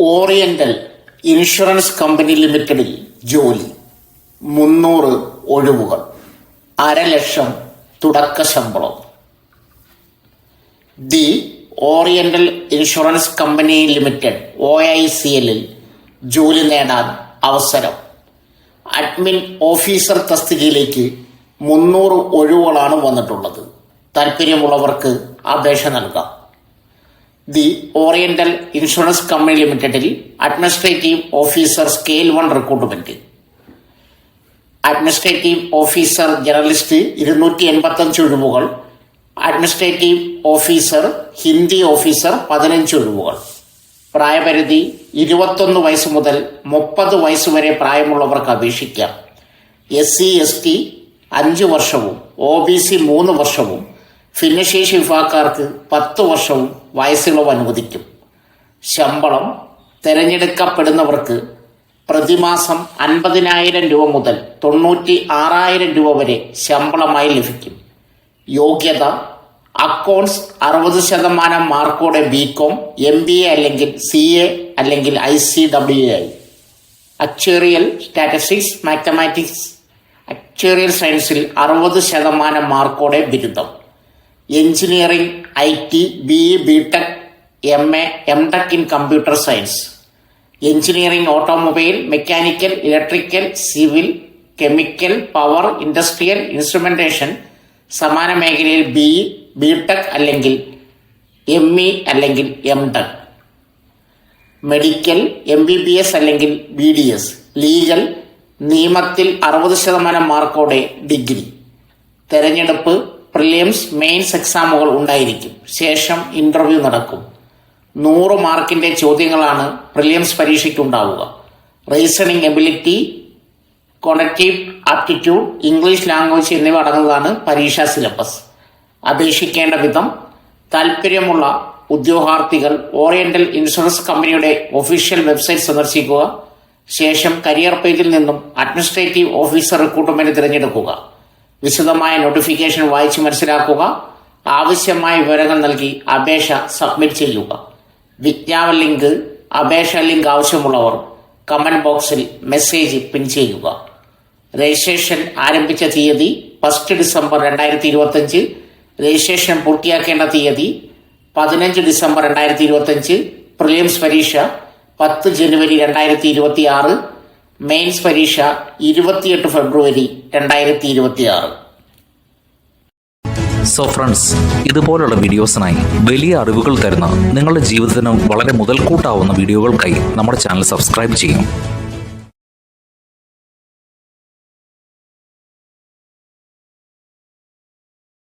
Oriental insurance company ലിമിറ്റഡിൽ ജോലി. മുന്നൂറ് ഒഴിവുകൾ. അരലക്ഷം തുടക്ക ശമ്പളം. The Oriental Insurance Company Limited O I C എല്ലിൽ ജോലി നേടാൻ അവസരം. അഡ്മിൻ ഓഫീസർ തസ്തികയിലേക്ക് മുന്നൂറ് ഒഴിവുകളാണ് വന്നിട്ടുള്ളത്. താല്പര്യമുള്ളവർക്ക് അപേക്ഷ നൽകാം. ദി ഓറിയന്റൽ ഇൻഷുറൻസ് കമ്പനി ലിമിറ്റഡിൽ administrative officer scale one recruitment. Administrative officer journalist ഇരുന്നൂറ്റി എൺപത്തഞ്ച് ഒഴിവുകൾ. അഡ്മിനിസ്ട്രേറ്റീവ് ഓഫീസർ ഹിന്ദി ഓഫീസർ പതിനഞ്ച് ഒഴിവുകൾ. പ്രായപരിധി ഇരുപത്തൊന്ന് വയസ്സ് മുതൽ മുപ്പത് വയസ്സ് വരെ പ്രായമുള്ളവർക്ക് അപേക്ഷിക്കാം. എസ് സി എസ് ടി അഞ്ച് വർഷവും ഒ ബി സി മൂന്ന് വർഷവും ഭിന്നശേഷി വിഭാഗക്കാർക്ക് പത്ത് വർഷവും വയസ്സിളവ് അനുവദിക്കും. ശമ്പളം തിരഞ്ഞെടുക്കപ്പെടുന്നവർക്ക് പ്രതിമാസം അൻപതിനായിരം രൂപ മുതൽ തൊണ്ണൂറ്റി ആറായിരം രൂപ വരെ ശമ്പളമായി ലഭിക്കും. യോഗ്യത അക്കൗണ്ട്സ് അറുപത് ശതമാനം മാർക്കോടെ B Com M B A അല്ലെങ്കിൽ സി എ അല്ലെങ്കിൽ I C W I actuarial statistics mathematics actuarial സയൻസിൽ അറുപത് ശതമാനം മാർക്കോടെ ബിരുദം. Engineering I T B E B Tech M A M Tech in computer science. Engineering automobile mechanical electrical civil chemical power industrial instrumentation സമാന മേഖലയിൽ B B tech അല്ലെങ്കിൽ M E അല്ലെങ്കിൽ M Tech medical M B B S അല്ലെങ്കിൽ B D S. Legal നിയമത്തിൽ അറുപത് ശതമാനം മാർക്കോടെ degree. തെരഞ്ഞെടുപ്പ് പ്രിലിംസ് മെയിൻസ് എക്സാമുകൾ ഉണ്ടായിരിക്കും. ശേഷം ഇന്റർവ്യൂ നടക്കും. നൂറ് മാർക്കിന്റെ ചോദ്യങ്ങളാണ് പ്രിലിയംസ് പരീക്ഷയ്ക്ക് ഉണ്ടാവുക. Reasoning ability connective aptitude English language എന്നിവ അടങ്ങുന്നതാണ് പരീക്ഷാ സിലബസ്. അപേക്ഷിക്കേണ്ട വിധം താൽപ്പര്യമുള്ള ഉദ്യോഗാർത്ഥികൾ ഓറിയന്റൽ ഇൻഷുറൻസ് കമ്പനിയുടെ ഒഫീഷ്യൽ വെബ്സൈറ്റ് സന്ദർശിക്കുക. ശേഷം കരിയർ പേജിൽ നിന്നും അഡ്മിനിസ്ട്രേറ്റീവ് ഓഫീസർ റിക്രൂട്ട്മെന്റ് തിരഞ്ഞെടുക്കുക. വിശദമായ നോട്ടിഫിക്കേഷൻ വായിച്ച് മനസ്സിലാക്കുക. ആവശ്യമായ വിവരങ്ങൾ നൽകി അപേക്ഷ സബ്മിറ്റ് ചെയ്യുക. വിജ്ഞാപന ലിങ്ക് അപേക്ഷ ലിങ്ക് ആവശ്യമുള്ളവർ കമന്റ് ബോക്സിൽ മെസ്സേജ് പിൻ ചെയ്യുക. രജിസ്ട്രേഷൻ ആരംഭിച്ച തീയതി ഫസ്റ്റ് ഡിസംബർ രണ്ടായിരത്തി ഇരുപത്തഞ്ച് രജിസ്ട്രേഷൻ പൂർത്തിയാക്കേണ്ട തീയതി പതിനഞ്ച് ഡിസംബർ രണ്ടായിരത്തി ഇരുപത്തഞ്ച് പ്രിലിംസ് പരീക്ഷ പത്ത് ജനുവരി രണ്ടായിരത്തി ഇരുപത്തി ആറ് മെയിൻസ് പരീക്ഷ ഇരുപത്തിയെട്ട് ഫെബ്രുവരി രണ്ടായിരത്തി ഇരുപത്തി ആറ് സോ ഫ്രണ്ട്സ് ഇതുപോലുള്ള വീഡിയോസിനായി വലിയ അറിവുകൾ തരുന്ന നിങ്ങളുടെ ജീവിതത്തിന് വളരെ മുതൽക്കൂട്ടാവുന്ന വീഡിയോകൾക്കായി നമ്മുടെ ചാനൽ സബ്സ്ക്രൈബ് ചെയ്യും.